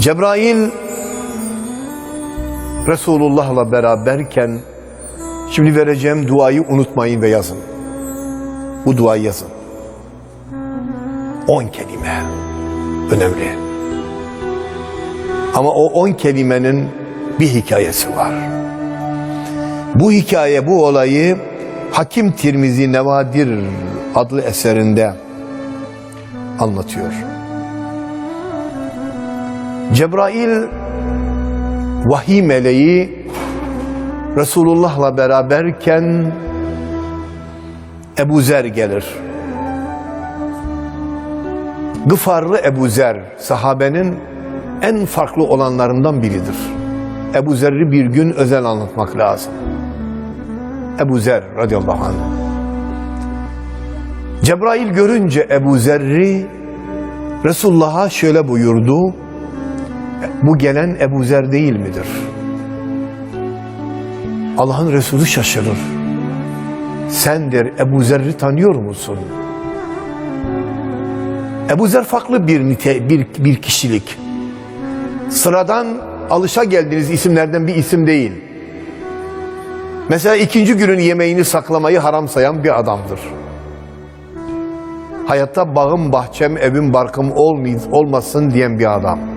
Cebrail Resulullah'la beraberken şimdi vereceğim duayı unutmayın ve yazın. Bu duayı yazın. On kelime. Önemli. Ama o on kelimenin bir hikayesi var. Bu hikaye, bu olayı Hakim Tirmizi Nevadir adlı eserinde anlatıyor. Cebrail vahiy meleği Resulullah'la beraberken Ebu Zer gelir. Gıfarlı Ebu Zer sahabenin en farklı olanlarından biridir. Ebu Zer'i bir gün özel anlatmak lazım. Ebu Zer radıyallahu anh. Cebrail görünce Ebu Zer'i Resulullah'a şöyle buyurdu. Bu gelen Ebu Zer değil midir? Allah'ın Resulü şaşırır. Sen der Ebu Zer'i tanıyor musun? Ebu Zer farklı bir nite, bir, bir kişilik. Sıradan alışa geldiğiniz isimlerden bir isim değil. Mesela ikinci günün yemeğini saklamayı haram sayan bir adamdır. Hayatta bağım, bahçem, evim, barkım olmayız, olmasın diyen bir adam.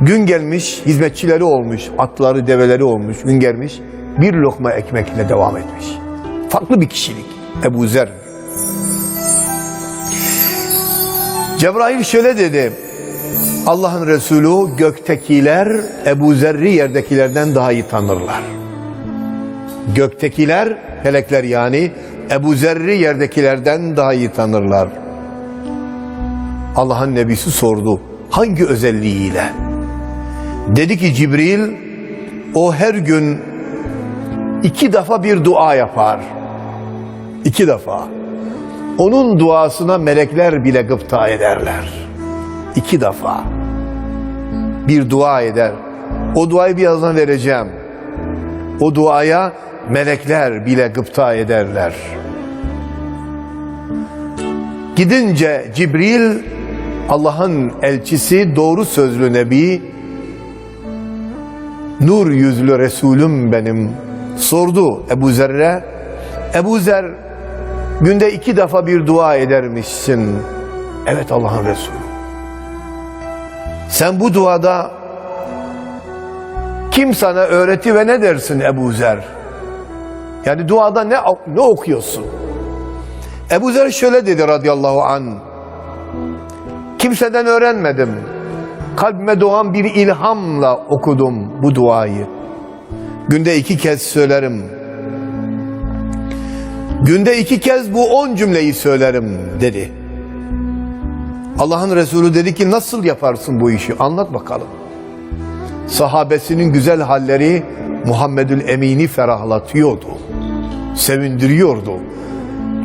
Gün gelmiş, hizmetçileri olmuş, atları, develeri olmuş, gün gelmiş, bir lokma ekmekle devam etmiş. Farklı bir kişilik, Ebu Zer. Cebrail şöyle dedi, Allah'ın Resulü göktekiler Ebu Zer'i yerdekilerden daha iyi tanırlar. Göktekiler, melekler yani Ebu Zer'i yerdekilerden daha iyi tanırlar. Allah'ın nebisi sordu, hangi özelliğiyle? Dedi ki Cibril, o her gün iki defa bir dua yapar. İki defa. Onun duasına melekler bile gıpta ederler. İki defa. Bir dua eder. O duayı birazdan vereceğim. O duaya melekler bile gıpta ederler. Gidince Cibril Allah'ın elçisi doğru sözlü nebi nur yüzlü Resulüm benim sordu Ebu Zer'e Ebu Zer günde iki defa bir dua edermişsin. Evet Allah'ın Resulü. Sen bu duada kim sana öğreti ve ne dersin Ebu Zer? Yani duada ne, ne okuyorsun? Ebu Zer şöyle dedi radıyallahu an. Kimseden öğrenmedim kalbime doğan bir ilhamla okudum bu duayı. Günde iki kez söylerim. Günde iki kez bu on cümleyi söylerim dedi. Allah'ın Resulü dedi ki nasıl yaparsın bu işi anlat bakalım. Sahabesinin güzel halleri Muhammedül Emin'i ferahlatıyordu. Sevindiriyordu.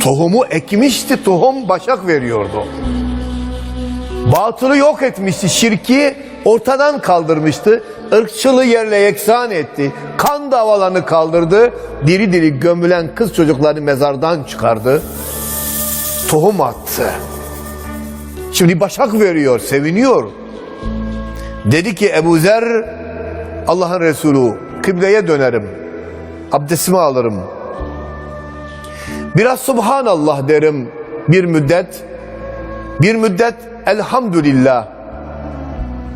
Tohumu ekmişti, tohum başak veriyordu. Batılı yok etmişti, şirki ortadan kaldırmıştı. ırkçılığı yerle yeksan etti. Kan davalarını kaldırdı. Diri diri gömülen kız çocuklarını mezardan çıkardı. Tohum attı. Şimdi başak veriyor, seviniyor. Dedi ki Ebu Zer, Allah'ın Resulü, kıbleye dönerim. Abdestimi alırım. Biraz Subhanallah derim bir müddet. Bir müddet elhamdülillah.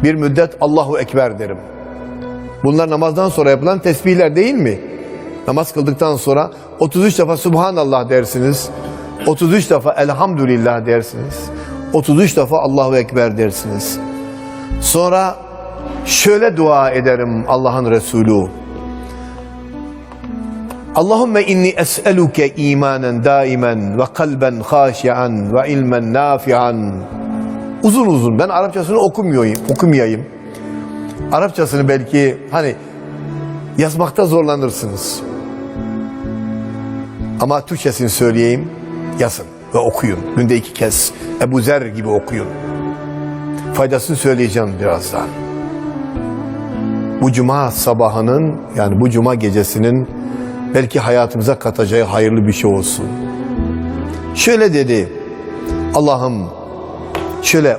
Bir müddet Allahu Ekber derim. Bunlar namazdan sonra yapılan tesbihler değil mi? Namaz kıldıktan sonra 33 defa Subhanallah dersiniz. 33 defa Elhamdülillah dersiniz. 33 defa Allahu Ekber dersiniz. Sonra şöyle dua ederim Allah'ın Resulü. Allahümme inni es'eluke imanen daimen ve kalben haşian ve ilmen nafian. Uzun uzun ben Arapçasını okumuyorum, okumayayım. Arapçasını belki hani yazmakta zorlanırsınız. Ama Türkçesini söyleyeyim, yazın ve okuyun. Günde iki kez Ebu Zer gibi okuyun. Faydasını söyleyeceğim birazdan. Bu cuma sabahının yani bu cuma gecesinin belki hayatımıza katacağı hayırlı bir şey olsun. Şöyle dedi, Allah'ım şöyle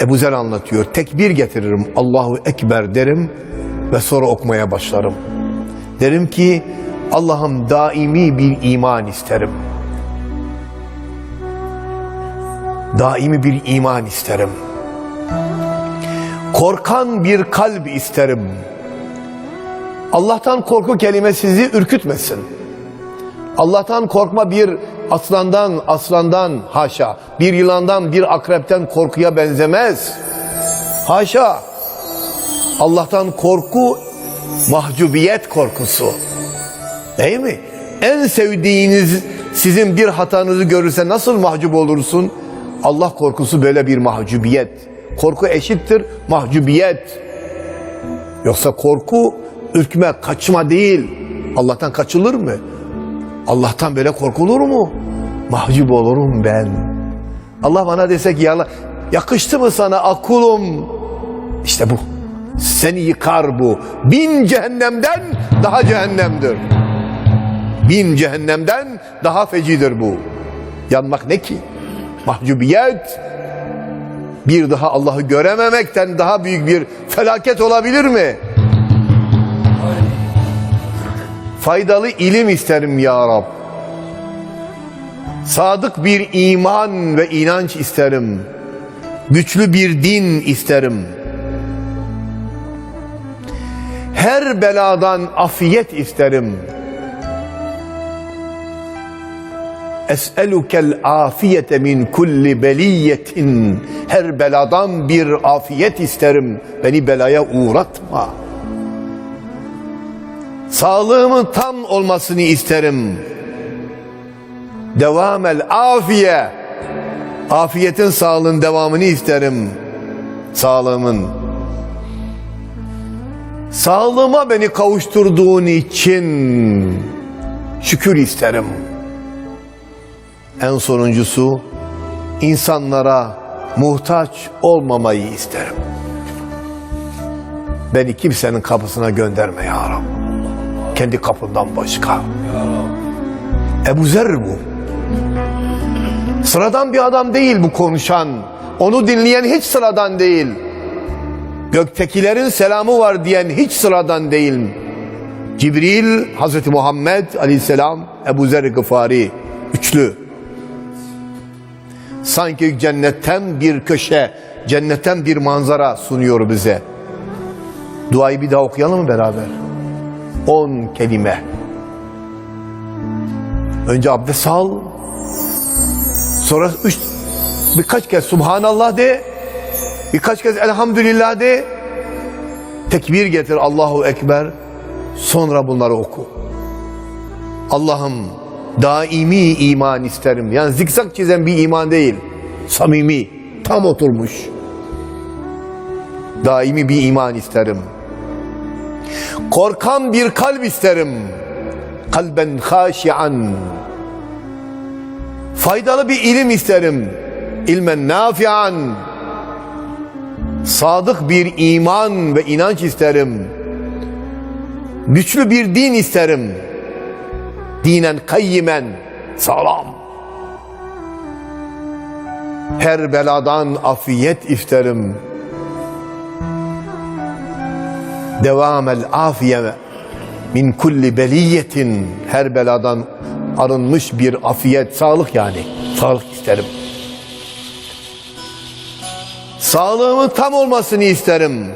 Ebu Zer anlatıyor. Tekbir getiririm. Allahu Ekber derim ve sonra okumaya başlarım. Derim ki Allah'ım daimi bir iman isterim. Daimi bir iman isterim. Korkan bir kalp isterim. Allah'tan korku kelimesi sizi ürkütmesin. Allah'tan korkma bir aslandan, aslandan haşa, bir yılandan, bir akrepten korkuya benzemez. Haşa. Allah'tan korku mahcubiyet korkusu. Değil mi? En sevdiğiniz sizin bir hatanızı görürse nasıl mahcup olursun? Allah korkusu böyle bir mahcubiyet. Korku eşittir mahcubiyet. Yoksa korku ürkme, kaçma değil. Allah'tan kaçılır mı? Allah'tan böyle korkulur mu? Mahcup olurum ben. Allah bana dese ki ya yakıştı mı sana akulum? İşte bu. Seni yıkar bu. Bin cehennemden daha cehennemdir. Bin cehennemden daha fecidir bu. Yanmak ne ki? Mahcubiyet. Bir daha Allah'ı görememekten daha büyük bir felaket olabilir mi? Faydalı ilim isterim ya Rab. Sadık bir iman ve inanç isterim. Güçlü bir din isterim. Her beladan afiyet isterim. Es'elukel afiyete min kulli beliyetin. Her beladan bir afiyet isterim. Beni belaya uğratma. Sağlığımın tam olmasını isterim. Devamel afiye. Afiyetin sağlığın devamını isterim. Sağlığımın. Sağlığıma beni kavuşturduğun için şükür isterim. En sonuncusu insanlara muhtaç olmamayı isterim. Beni kimsenin kapısına gönderme ya Rab. Kendi kapından başka. Ebu Zer bu. Sıradan bir adam değil bu konuşan. Onu dinleyen hiç sıradan değil. Göktekilerin selamı var diyen hiç sıradan değil. Cibril, Hazreti Muhammed aleyhisselam, Ebu Zer Gıfari. Üçlü. Sanki cennetten bir köşe, cennetten bir manzara sunuyor bize. Duayı bir daha okuyalım mı beraber? On kelime. Önce abdest al. Sonra üç, birkaç kez Subhanallah de. Birkaç kez Elhamdülillah de. Tekbir getir Allahu Ekber. Sonra bunları oku. Allah'ım daimi iman isterim. Yani zikzak çizen bir iman değil. Samimi, tam oturmuş. Daimi bir iman isterim. Korkan bir kalp isterim. Kalben haşian. Faydalı bir ilim isterim. İlmen nafian. Sadık bir iman ve inanç isterim. Güçlü bir din isterim. Dinen kayyimen, sağlam. Her beladan afiyet isterim. Devamel afiye min kulli beliyetin her beladan arınmış bir afiyet, sağlık yani. Sağlık isterim. Sağlığımın tam olmasını isterim.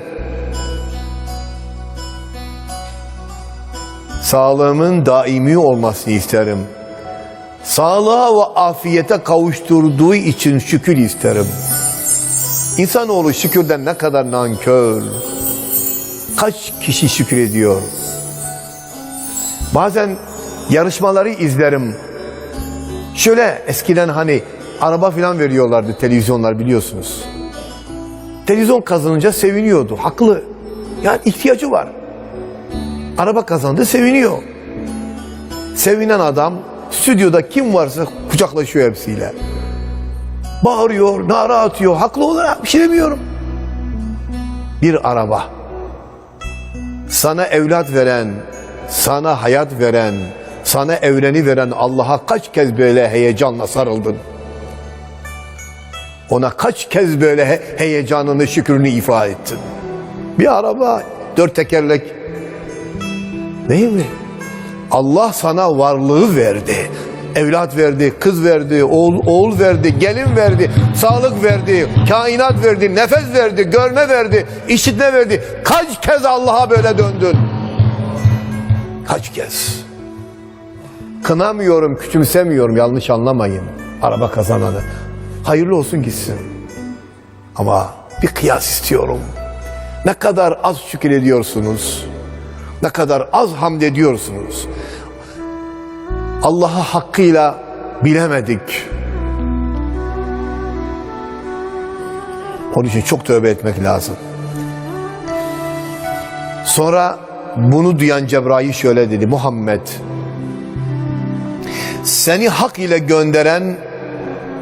Sağlığımın daimi olmasını isterim. Sağlığa ve afiyete kavuşturduğu için şükür isterim. İnsanoğlu şükürden ne kadar nankör. Kaç kişi şükür ediyor? Bazen yarışmaları izlerim. Şöyle eskiden hani araba falan veriyorlardı televizyonlar biliyorsunuz. Televizyon kazanınca seviniyordu. Haklı. Yani ihtiyacı var. Araba kazandı seviniyor. Sevinen adam stüdyoda kim varsa kucaklaşıyor hepsiyle. Bağırıyor, nara atıyor. Haklı olarak bir şey demiyorum. Bir araba. Sana evlat veren, sana hayat veren, sana evreni veren Allah'a kaç kez böyle heyecanla sarıldın? Ona kaç kez böyle he- heyecanını, şükrünü ifade ettin. Bir araba, dört tekerlek. Değil mi? Allah sana varlığı verdi. Evlat verdi, kız verdi, oğul, oğul verdi, gelin verdi, sağlık verdi, kainat verdi, nefes verdi, görme verdi, işitme verdi. Kaç kez Allah'a böyle döndün? Kaç kez? Kınamıyorum, küçümsemiyorum, yanlış anlamayın. Araba kazananı. Hayırlı olsun gitsin. Ama bir kıyas istiyorum. Ne kadar az şükür ediyorsunuz. Ne kadar az hamd ediyorsunuz. Allah'ı hakkıyla bilemedik. Onun için çok tövbe etmek lazım. Sonra bunu duyan Cebrail şöyle dedi. Muhammed seni hak ile gönderen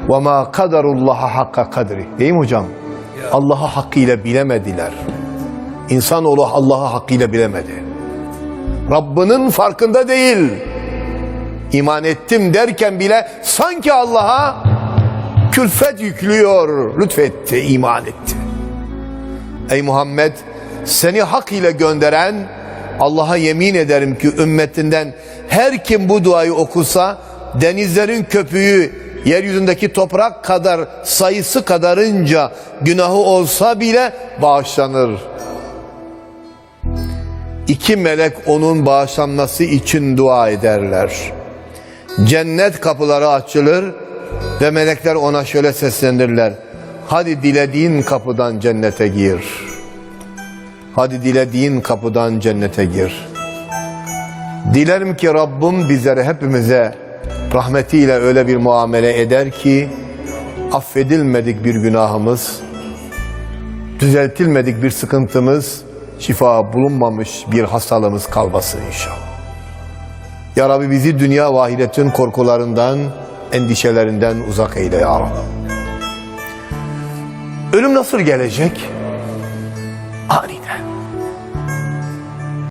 ve ma kadarullaha hakka kadri. Değil mi hocam? Allah'ı hakkıyla bilemediler. İnsanoğlu Allah'ı hakkıyla bilemedi. Rabbinin farkında değil. İman ettim derken bile sanki Allah'a külfet yüklüyor. Lütfetti, iman etti. Ey Muhammed seni hak ile gönderen Allah'a yemin ederim ki ümmetinden her kim bu duayı okusa denizlerin köpüğü yeryüzündeki toprak kadar sayısı kadarınca günahı olsa bile bağışlanır. İki melek onun bağışlanması için dua ederler. Cennet kapıları açılır ve melekler ona şöyle seslenirler. Hadi dilediğin kapıdan cennete gir. Hadi dilediğin kapıdan cennete gir. Dilerim ki Rabbim bizlere hepimize rahmetiyle öyle bir muamele eder ki affedilmedik bir günahımız, düzeltilmedik bir sıkıntımız, şifa bulunmamış bir hastalığımız kalmasın inşallah. Ya Rabbi bizi dünya ve korkularından, endişelerinden uzak eyle ya Rabbi. Ölüm nasıl gelecek? Aniden.